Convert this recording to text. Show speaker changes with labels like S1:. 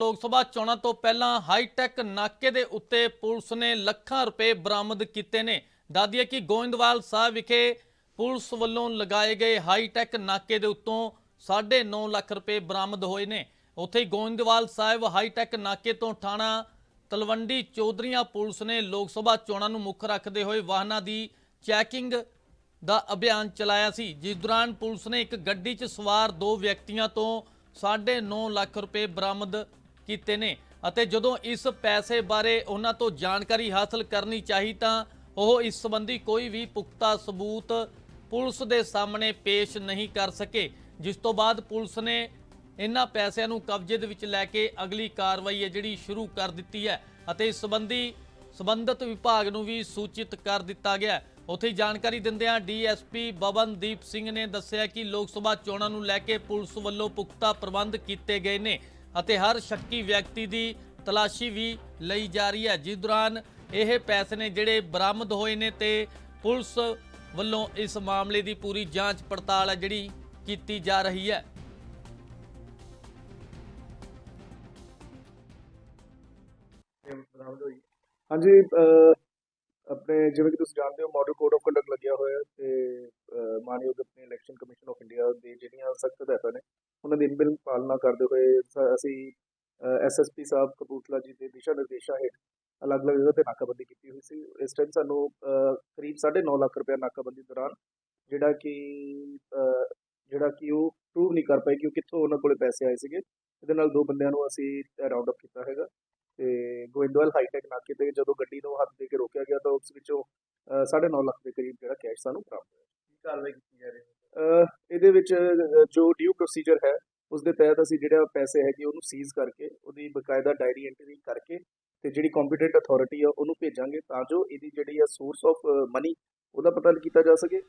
S1: ਲੋਕ ਸਭਾ ਚੋਣਾਂ ਤੋਂ ਪਹਿਲਾਂ ਹਾਈਟੈਕ ਨਾਕੇ ਦੇ ਉੱਤੇ ਪੁਲਿਸ ਨੇ ਲੱਖਾਂ ਰੁਪਏ ਬਰਾਮਦ ਕੀਤੇ ਨੇ। ਦਾਦੀਏ ਕਿ ਗੋਇੰਦਵਾਲ ਸਾਹਿਬ ਵਿਖੇ ਪੁਲਿਸ ਵੱਲੋਂ ਲਗਾਏ ਗਏ ਹਾਈਟੈਕ ਨਾਕੇ ਦੇ ਉੱਤੋਂ 9.5 ਲੱਖ ਰੁਪਏ ਬਰਾਮਦ ਹੋਏ ਨੇ। ਉੱਥੇ ਗੋਇੰਦਵਾਲ ਸਾਹਿਬ ਹਾਈਟੈਕ ਨਾਕੇ ਤੋਂ ਥਾਣਾ ਤਲਵੰਡੀ ਚੌਧਰੀਆਂ ਪੁਲਿਸ ਨੇ ਲੋਕ ਸਭਾ ਚੋਣਾਂ ਨੂੰ ਮੁੱਖ ਰੱਖਦੇ ਹੋਏ ਵਾਹਨਾਂ ਦੀ ਚੈਕਿੰਗ ਦਾ ਅਭਿਆਨ ਚਲਾਇਆ ਸੀ। ਜਿਸ ਦੌਰਾਨ ਪੁਲਿਸ ਨੇ ਇੱਕ ਗੱਡੀ 'ਚ ਸਵਾਰ ਦੋ ਵਿਅਕਤੀਆਂ ਤੋਂ 9.5 ਲੱਖ ਰੁਪਏ ਬਰਾਮਦ ਕੀਤੇ ਨੇ ਅਤੇ ਜਦੋਂ ਇਸ ਪੈਸੇ ਬਾਰੇ ਉਹਨਾਂ ਤੋਂ ਜਾਣਕਾਰੀ ਹਾਸਲ ਕਰਨੀ ਚਾਹੀ ਤਾਂ ਉਹ ਇਸ ਸੰਬੰਧੀ ਕੋਈ ਵੀ ਪੁਖਤਾ ਸਬੂਤ ਪੁਲਿਸ ਦੇ ਸਾਹਮਣੇ ਪੇਸ਼ ਨਹੀਂ ਕਰ ਸਕੇ, ਜਿਸ ਤੋਂ ਬਾਅਦ ਪੁਲਿਸ ਨੇ ਇਹਨਾਂ ਪੈਸਿਆਂ ਨੂੰ ਕਬਜ਼ੇ ਦੇ ਵਿੱਚ ਲੈ ਕੇ ਅਗਲੀ ਕਾਰਵਾਈ ਹੈ ਜਿਹੜੀ ਸ਼ੁਰੂ ਕਰ ਦਿੱਤੀ ਹੈ ਅਤੇ ਇਸ ਸੰਬੰਧੀ ਸੰਬੰਧਿਤ ਵਿਭਾਗ ਨੂੰ ਵੀ ਸੂਚਿਤ ਕਰ ਦਿੱਤਾ ਗਿਆ ਹੈ। ਉੱਥੇ ਹੀ ਜਾਣਕਾਰੀ ਦਿੰਦਿਆਂ ਡੀਐਸਪੀ ਬਬਨਦੀਪ ਸਿੰਘ ਨੇ ਦੱਸਿਆ ਕਿ ਲੋਕ ਸਭਾ ਚੋਣਾਂ ਨੂੰ ਲੈ ਕੇ ਪੁਲਿਸ ਵੱਲੋਂ ਪੁਖਤਾ ਪ੍ਰਬੰਧ ਕੀਤੇ ਗਏ ਨੇ ਅਤੇ ਹਰ ਸ਼ੱਕੀ ਵਿਅਕਤੀ ਦੀ ਤਲਾਸ਼ੀ ਵੀ ਲਈ ਜਾ ਰਹੀ ਹੈ। ਜਿਸ ਦੌਰਾਨ ਇਹ ਪੈਸੇ ਨੇ ਜਿਹੜੇ ਬਰਾਮਦ ਹੋਏ ਨੇ ਤੇ ਪੁਲਿਸ ਵੱਲੋਂ ਇਸ ਮਾਮਲੇ ਦੀ ਪੂਰੀ ਜਾਂਚ ਪੜਤਾਲ ਹੈ ਜਿਹੜੀ ਕੀਤੀ ਜਾ ਰਹੀ ਹੈ।
S2: ਹਾਂਜੀ ਅਹ, ਆਪਣੇ ਜਿਵੇਂ ਕਿ ਤੁਸੀਂ ਜਾਣਦੇ ਹੋ ਮਾਡਲ ਕੋਡ ਆਫ ਕੰਡਕਟ ਲੱਗਿਆ ਹੋਇਆ ਹੈ ਤੇ ਅਹ, ਮਾਨਯੋਗ ਆਪਣੇ ਇਲੈਕਸ਼ਨ ਕਮਿਸ਼ਨ ਆਫ ਇੰਡੀਆ ਦੀ ਜਿਹੜੀਆਂ ਸਖਤ ਹਦਾਇਤਾਂ ਨੇ ਉਹਨਾਂ ਦੀ ਇਨਬਿਲ ਪਾਲਣਾ ਕਰਦੇ ਹੋਏ ਸ- ਅਸੀਂ ਐਸਐਸਪੀ ਸਾਹਿਬ ਕਪੂਰਥਲਾ ਜੀ ਦੇ ਦਿਸ਼ਾ ਨਿਰਦੇਸ਼ਾਂ ਹੇਠ ਅਲੱਗ-ਅਲੱਗ ਜਗ੍ਹਾ ਤੇ ਨਾਕਾਬੰਦੀ ਕੀਤੀ ਹੋਈ ਸੀ। ਇਸ ਟਾਈਮ ਸਾਨੂੰ ਅਹ, ਕਰੀਬ 9.5 ਲੱਖ ਰੁਪਏ ਨਾਕਾਬੰਦੀ ਦੌਰਾਨ ਜਿਹੜਾ ਕਿ ਅਹ, ਜਿਹੜਾ ਕਿ ਉਹ ਪ੍ਰੂਵ ਨਹੀਂ ਕਰ ਪਾਏ ਕਿ ਉਹ ਕਿੱਥੋਂ ਉਹਨਾਂ ਕੋਲੇ ਪੈਸੇ ਆਏ ਸੀਗੇ। ਇਹਦੇ ਨਾਲ ਦੋ ਬੰਦਿਆਂ ਨੂੰ ਅਸੀਂ ਰਾਉਂਡ ਅਪ ਕੀਤਾ ਹੈਗਾ ਤੇ ਗੋਇੰਦਵਾਲ ਹਾਈਟੈਕ ਨਾਕੇ ਤੇ ਜਦੋਂ ਗੱਡੀ ਨੂੰ ਹੱਥ ਦੇ ਕੇ ਰੋਕਿਆ ਗਿਆ ਤਾਂ ਉਸ ਵਿੱਚੋਂ ਅਹ, 9.5 ਲੱਖ ਦੇ ਕਰੀਬ ਜਿਹੜਾ ਕੈਸ਼ ਸਾਨੂੰ ਪ੍ਰਾਪਤ ਹੋਇਆ। ਕੀ ਕਾਰਵਾਈ ਕੀਤੀ ਜਾ ਰਹੀ ਹੈ? ਇਹਦੇ ਵਿੱਚ ਜੋ ਡਿਊ ਪ੍ਰੋਸੀਜਰ ਹੈ ਉਸ ਦੇ ਤਹਿਤ ਅਸੀਂ ਜਿਹੜਾ ਪੈਸੇ ਹੈਗੇ ਉਹਨੂੰ ਸੀਜ਼ ਕਰਕੇ, ਉਹਦੀ ਬਕਾਇਦਾ ਡਾਇਰੀ ਐਂਟਰੀ ਕਰਕੇ ਤੇ ਜਿਹੜੀ ਕੰਪੀਟੈਂਟ ਅਥਾਰਟੀ ਆ, ਉਹਨੂੰ ਭੇਜਾਂਗੇ ਤਾਂ ਜੋ ਇਹਦੀ ਜਿਹੜੀ ਆ ਸੋਰਸ ਆਫ ਮਨੀ ਉਹਦਾ ਪਤਾ ਕੀਤਾ ਜਾ ਸਕੇ।